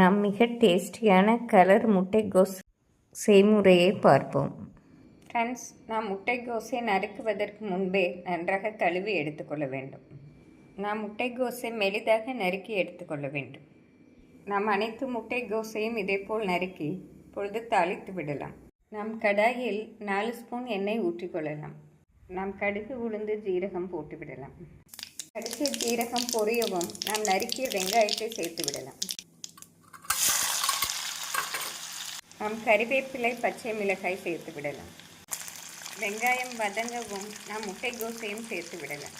நாம் மிக டேஸ்டியான கலர் முட்டைகோஸ் செய்முறையை பார்ப்போம். ஃப்ரெண்ட்ஸ் நாம் முட்டைகோஸை நறுக்குவதற்கு முன்பே நன்றாக கழுவி எடுத்துக்கொள்ள வேண்டும். நாம் முட்டைகோஸை மெலிதாக நறுக்கி எடுத்துக்கொள்ள வேண்டும். நாம் அனைத்து முட்டைகோஸையும் இதேபோல் நறுக்கி பொழுது தாளித்து விடலாம். நாம் கடாயில் நாலு ஸ்பூன் எண்ணெய் ஊற்றிக்கொள்ளலாம் நாம் கடுகு உளுந்து ஜீரகம் போட்டு விடலாம். கடுகு ஜீரகம் பொரியவும் நாம் நறுக்கிய வெங்காயத்தை சேர்த்து விடலாம். நாம் கறிவேப்பிலை பச்சை மிளகாய் சேர்த்து விடலாம். வெங்காயம் வதங்கவும் நாம் முட்டைகோஸையும் சேர்த்து விடலாம்.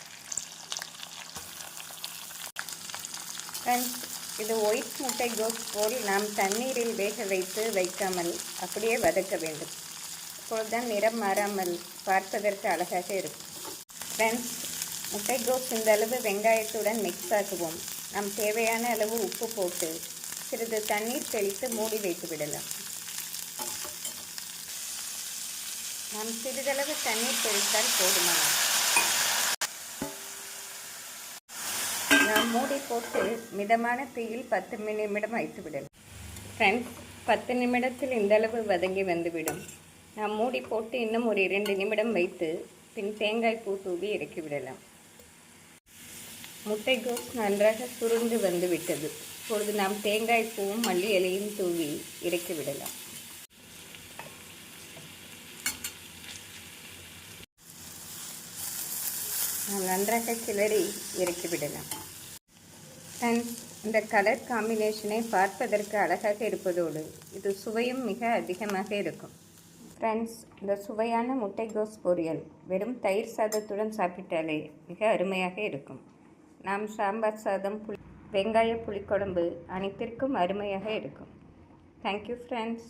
ஃப்ரெண்ட்ஸ் இது ஒயிட் முட்டை கோஸ் போல் நாம் தண்ணீரில் வேக வைத்து வைக்காமல் அப்படியே வதக்க வேண்டும். அப்பொழுதுதான் நிறம் மாறாமல் பார்ப்பதற்கு அழகாக இருக்கும். ஃப்ரெண்ட்ஸ் முட்டைகோஸ் இந்த அளவு வெங்காயத்துடன் மிக்ஸ் ஆக்குவோம். நாம் தேவையான அளவு உப்பு போட்டு சிறிது தண்ணீர் தெளித்து மூடி வைத்து விடலாம். நாம் சிறிதளவு தண்ணீர் தெளித்தால் போதுமா? நாம் மூடி போட்டு மிதமான தீயில் பத்து நிமிடம் வைத்துவிடலாம். ஃப்ரெண்ட்ஸ் பத்து நிமிடத்தில் இந்தளவு வதங்கி வந்துவிடும். நாம் மூடி போட்டு இன்னும் ஒரு இரண்டு நிமிடம் வைத்து பின் தேங்காய் பூ தூவி இறக்கிவிடலாம். முட்டை கோஸ் நன்றாக சுருண்டு வந்து விட்டது இப்பொழுது நாம் தேங்காய் பூவும் மல்லி இலையும் தூவி இறக்கி நாம் நன்றாக கிளறி இறக்கி விடலாம். ஃப்ரெண்ட்ஸ் இந்த கலர் காம்பினேஷனை பார்ப்பதற்கு அழகாக இருப்பதோடு இது சுவையும் மிக அதிகமாக இருக்கும். ஃப்ரெண்ட்ஸ் இந்த சுவையான முட்டைகோஸ் பொரியல் வெறும் தயிர் சாதத்துடன் சாப்பிட்டாலே மிக அருமையாக இருக்கும். நாம் சாம்பார் சாதம் புளி வெங்காய புளிக்குழம்பு அனைத்திற்கும் அருமையாக இருக்கும். Thank you friends